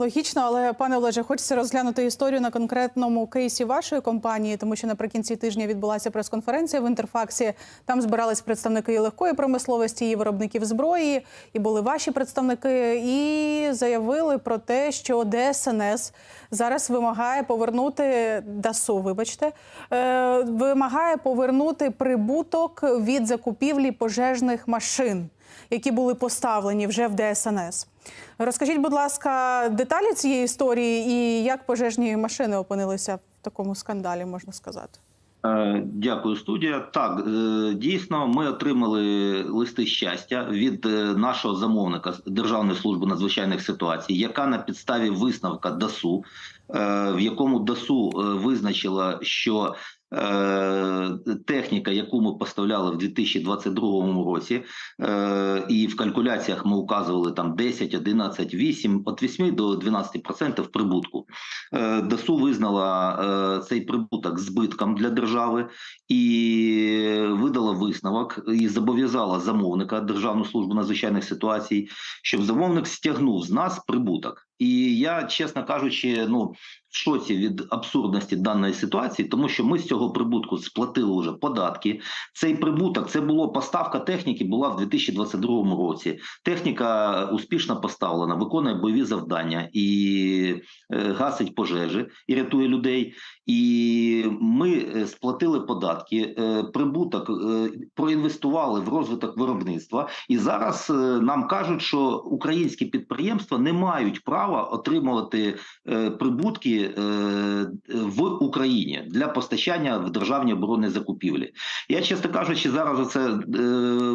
Логічно, але пане Олеже, хочеться розглянути історію на конкретному кейсі вашої компанії, тому що наприкінці тижня відбулася прес-конференція в інтерфаксі. Там збирались представники легкої промисловості, і виробників зброї, і були ваші представники, і заявили про те, що ДСНС зараз вимагає повернути ДАСУ, вибачте, е, вимагає повернути прибуток від закупівлі пожежних машин, які були поставлені вже в ДСНС. Розкажіть, будь ласка, деталі цієї історії і як пожежні машини опинилися в такому скандалі, можна сказати. Е, Дякую, студія. Так, е, дійсно, ми отримали листи щастя від е, нашого замовника Державної служби надзвичайних ситуацій, яка на підставі висновка ДАСУ, в якому ДАСУ визначила, що техніка, яку ми поставляли в 2022 році, е, і в калькуляціях ми указували там 10, 11, 8, від 8 до 12% прибутку. Е, ДАСУ визнала е, цей прибуток збитком для держави і видала висновок і зобов'язала замовника Державну службу надзвичайних ситуацій, щоб замовник стягнув з нас прибуток. І я, чесно кажучи, ну в шоці від абсурдності даної ситуації, тому що ми з цього прибутку сплатили вже податки. Цей прибуток це було поставка техніки, була в 2022 році. Техніка успішно поставлена, виконує бойові завдання і е, гасить пожежі і рятує людей. І ми е, сплатили податки, е, прибуток е, проінвестували в розвиток виробництва. І зараз е, нам кажуть, що українські підприємства не мають права отримувати е, прибутки е, в Україні для постачання в державні оборонні закупівлі. Я, чесно кажучи, зараз оце е,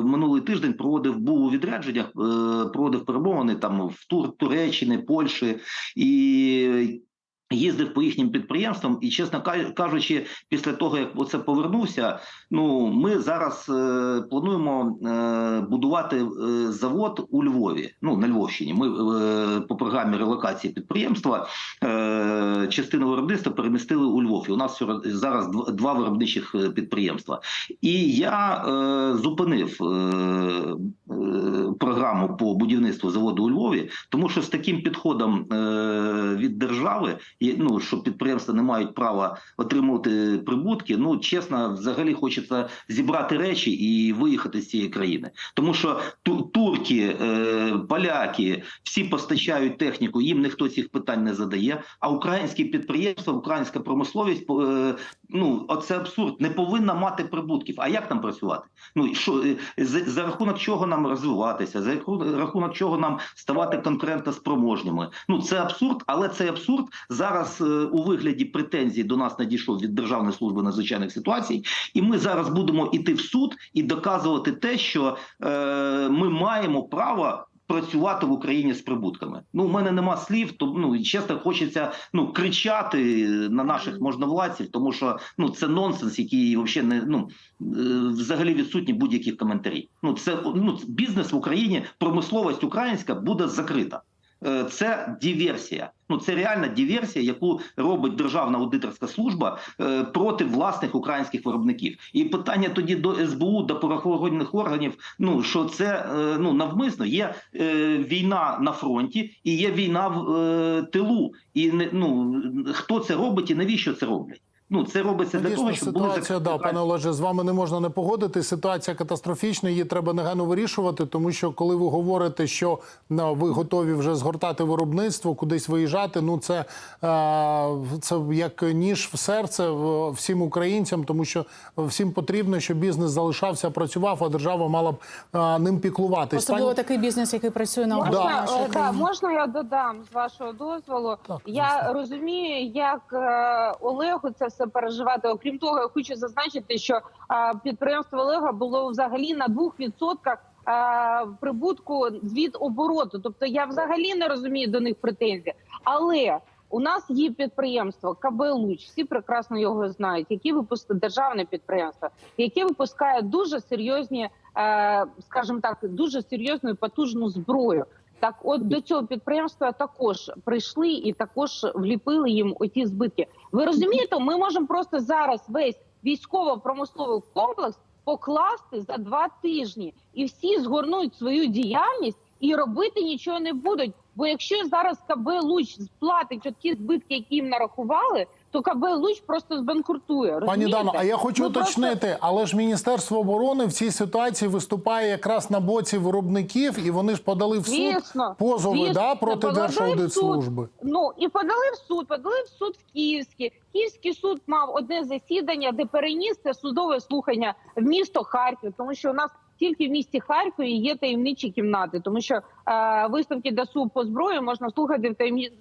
минулий тиждень проводив був у відрядженнях, е, проводив перемовини там в Тур, Туреччини, Польщі і. Їздив по їхнім підприємствам, і чесно ка- кажучи, після того як оце повернувся, ну ми зараз е, плануємо е, будувати е, завод у Львові. Ну на Львовщині. Ми е, по програмі релокації підприємства е, частину виробництва перемістили у Львов. І у нас зараз два виробничих е, підприємства. І я е, зупинив е, е, програму по будівництву заводу у Львові, тому що з таким підходом е, від держави, ну що підприємства не мають права отримувати прибутки. Ну чесно, взагалі хочеться зібрати речі і виїхати з цієї країни, тому що ту- турки, е, поляки всі постачають техніку, їм ніхто цих питань не задає. А українські підприємства, українська промисловість, е, ну оце абсурд, не повинна мати прибутків. А як нам працювати? Ну що е, за, за рахунок чого нам розвиватися, за рахунок- чого нам ставати конкурентоспроможними? Ну це абсурд, але цей абсурд зараз е, у вигляді претензій до нас надійшов від Державної служби надзвичайних ситуацій, і ми зараз будемо іти в суд і доказувати те, що е, ми маємо право. Працювати в Україні з прибутками. Ну, у мене нема слів, то ну чесно хочеться ну кричати на наших можновладців, тому що ну це нонсенс, який взагалі не ну е, взагалі відсутні будь-які коментарі. Ну це ну бізнес в Україні, промисловість українська буде закрита. Е, Це диверсія. Ну це реальна диверсія, яку робить Державна аудиторська служба е, проти власних українських виробників. І питання тоді до СБУ, до правоохоронних органів. Ну що це е, ну навмисно є війна на фронті і є війна в тилу. І ну хто це робить і навіщо це роблять? Ну це робиться для того, щоб були ситуація, да, пане Олеже, з вами не можна не погодити. Ситуація катастрофічна, її треба негайно вирішувати, тому що коли ви говорите, що ну, ви готові вже згортати виробництво, кудись виїжджати, ну це, е, це як ніж в серце всім українцям, тому що всім потрібно, щоб бізнес залишався, працював, а держава мала б е, ним піклуватись. Особливо Пані- такий бізнес, який працює на Да. Можна, нашої е, да, можна я додам з вашого дозволу? Так, я розумію, як е, Олегу це все переживати. Окрім того, я хочу зазначити, що підприємство Олега було взагалі на 2% е, прибутку від обороту. Тобто я взагалі не розумію до них претензій. Але у нас є підприємство КБ Луч, всі прекрасно його знають, які випускає державне підприємство, яке випускає дуже серйозні, е, скажімо так, дуже серйозну і потужну зброю. Так, от до цього підприємства також прийшли і також вліпили їм оті збитки. Ви розумієте, ми можемо просто зараз весь військово-промисловий комплекс покласти за два тижні, і всі згорнуть свою діяльність і робити нічого не будуть. Бо якщо зараз КБ Луч сплатить ті збитки, які їм нарахували, то КБ Луч просто збанкрутує. Пані? Дано, а я хочу Ми просто- уточнити, але ж Міністерство оборони в цій ситуації виступає якраз на боці виробників, і вони ж подали в суд Звісно, позови звісно, да, проти Держаудитслужби. Ну і подали в суд, подали в суд в Київський. Київський суд мав одне засідання, де переніс це судове слухання в місто Харків, тому що у нас тільки в місті Харкові є таємничі кімнати, тому що е, виставки ДАСУ по зброї можна слухати в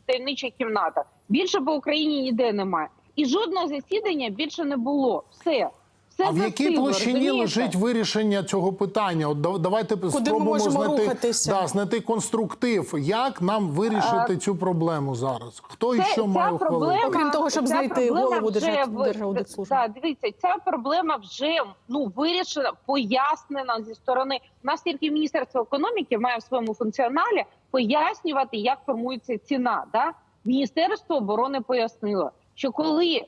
таємничих кімнатах. Більше по Україні ніде немає. І жодного засідання більше не було. Все. Все А в якій застигло, площині розумієте? лежить вирішення цього питання? От да- давайте спробуємо можемо знайти, да, знайти конструктив. Як нам вирішити цю проблему зараз? Хто і що має ухвалити? Окрім того, щоб знайти голову Держаудитслужби. Так, дивіться, ця проблема вже ну вирішена, пояснена зі сторони. У нас тільки Міністерство економіки має в своєму функціоналі пояснювати, як формується ціна. Да? Міністерство оборони пояснило, що коли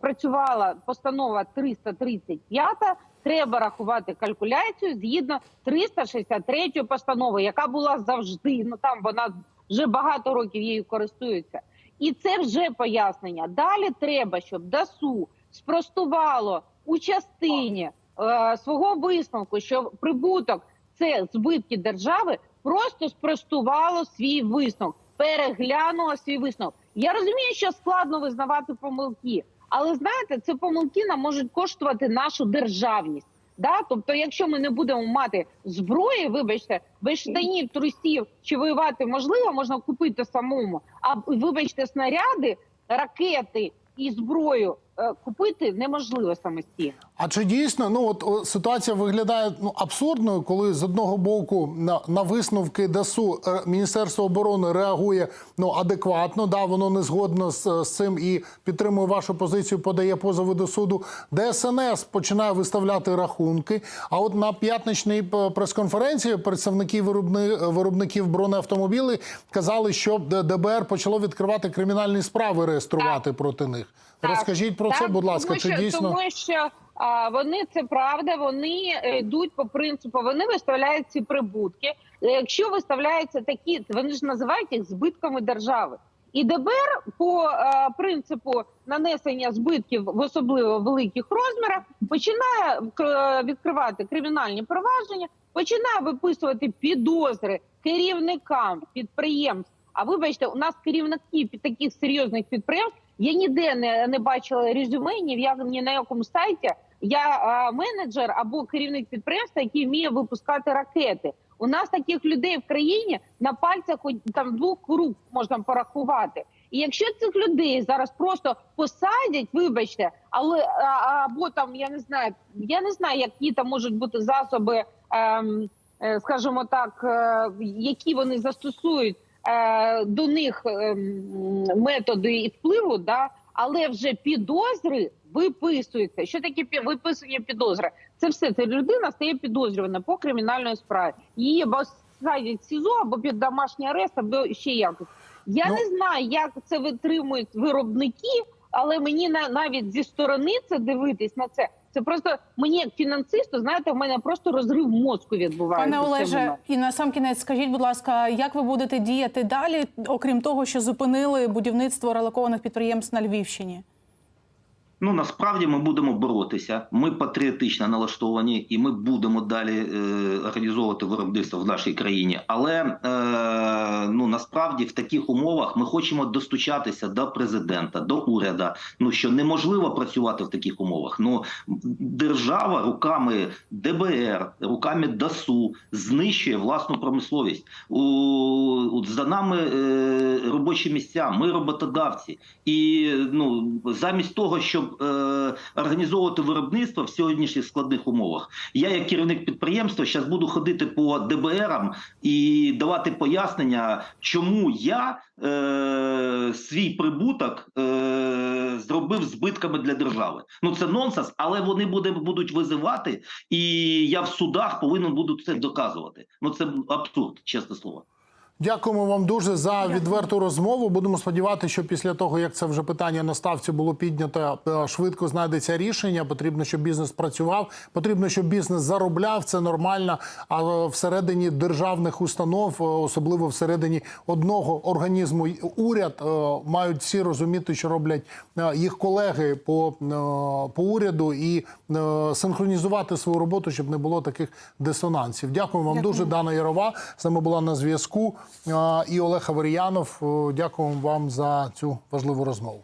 працювала постанова 335, треба рахувати калькуляцію згідно 363 постанови, яка була завжди. Ну там вона вже багато років її користуються. І це вже пояснення. Далі треба, щоб ДАСУ спростувало у частині е, свого висновку, що прибуток це збитки держави, просто спростувало свій висновок, переглянуло свій висновок. Я розумію, що складно визнавати помилки, але знаєте, це помилки нам можуть коштувати нашу державність. Да? Тобто, якщо ми не будемо мати зброї, вибачте, без штанів, трусів чи воювати можливо, можна купити самому. А вибачте, снаряди, ракети і зброю купити неможливо самостійно. А чи дійсно ну от ситуація виглядає ну абсурдною, коли з одного боку на, на висновки ДАСУ е, Міністерство оборони реагує ну адекватно, да воно не згодно з, з цим і підтримує вашу позицію, подає позови до суду. ДСНС починає виставляти рахунки. А от на п'ятничній прес-конференції представники виробни, виробників бронеавтомобілів казали, що ДБР почало відкривати кримінальні справи, реєструвати проти них. Так, Розкажіть про це, будь ласка, тому чи дійсно тому що а, вони це правда, вони е, йдуть по принципу, вони виставляють ці прибутки. Е, Якщо виставляються такі, вони ж називають їх збитками держави. І ДБР по е, принципу нанесення збитків в особливо великих розмірах починає відкривати кримінальні провадження, починає виписувати підозри керівникам підприємств. А вибачте, у нас керівники таких серйозних підприємств. Я ніде не, не бачила резюме, ні в як ні на якому сайті. Я е, менеджер або керівник підприємства, який вміє випускати ракети. У нас таких людей в країні на пальцях там двох рук можна порахувати. І якщо цих людей зараз просто посадять, вибачте, але а, або там я не знаю, я не знаю, які там можуть бути засоби, ем, е, скажімо так, е, які вони застосують до них ем, методи і впливу, да, але вже підозри виписуються. Що таке виписування підозри? Це все це людина стає підозрювана по кримінальної справі. Її або садять в СІЗО, або під домашній арест, або ще якось. Я Ну- не знаю, як це витримують виробники, але мені на навіть зі сторони це дивитись на це. Це просто мені як фінансисту, знаєте, в мене просто розрив мозку відбувається. Пане Олеже, і на сам кінець скажіть, будь ласка, як ви будете діяти далі, окрім того, що зупинили будівництво релокованих підприємств на Львівщині? Ну насправді ми будемо боротися. Ми патріотично налаштовані, і ми будемо далі е, організовувати виробництво в нашій країні. Але е, ну насправді в таких умовах ми хочемо достучатися до президента, до уряду. Ну що неможливо працювати в таких умовах. Ну держава руками ДБР, руками ДАСУ знищує власну промисловість. У, от за нами е, робочі місця. Ми роботодавці, і ну замість того, щоб е, організовувати виробництво в сьогоднішніх складних умовах, я, як керівник підприємства, зараз буду ходити по ДБРам і давати пояснення, чому я е, свій прибуток е, зробив збитками для держави. Ну це нонсенс, але вони буде, будуть визивати, і я в судах повинен буду це доказувати. Ну це абсурд, чесне слово. Дякуємо вам дуже за відверту розмову. Будемо сподіватися, що після того, як це вже питання на ставці було піднято, е, швидко знайдеться рішення. Потрібно, щоб бізнес працював. Потрібно, щоб бізнес заробляв. Це нормально. А е, всередині державних установ, е, особливо всередині одного організму, уряд мають всі розуміти, що роблять їх колеги по, по уряду, і синхронізувати свою роботу, щоб не було таких дисонансів. Дякуємо вам Дякую. дуже. Дана Ярова з нами була на зв'язку. І Олег Аверіянов. Е, Дякуємо вам за цю важливу розмову.